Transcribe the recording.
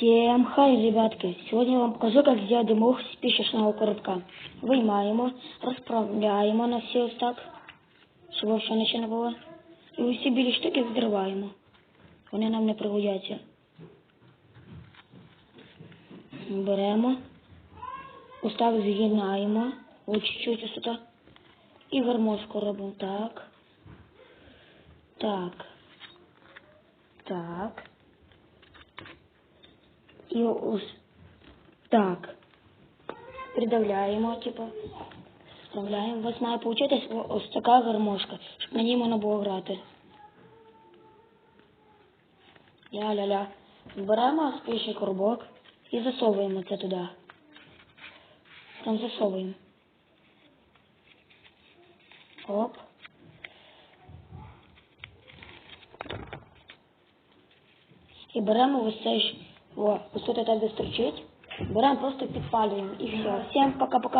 Всем хай, ребятки! Сьогодні я вам покажу, як зробити димох з пішечного коробка. Виймаємо, розправляємо на всі ось так, щоб взагалі нічого не було. І усі білі штуки відриваємо. Вони нам не пригодяться. Беремо, ось так згинаємо, ось чуть-чуть ось так. І гармошку робимо так. Так. Так. І ось так. Придавляємо, типу. Вставляємо. Вас має получитись ось така гармошка, щоб на ній можна було грати. Ля-ля-ля. Беремо спіший коробок і засовуємо це туди. Там засовуємо. Оп. І беремо ось цей о, ось тут так де строчить. Беремо просто підпалюємо і все. Всім пока-пока.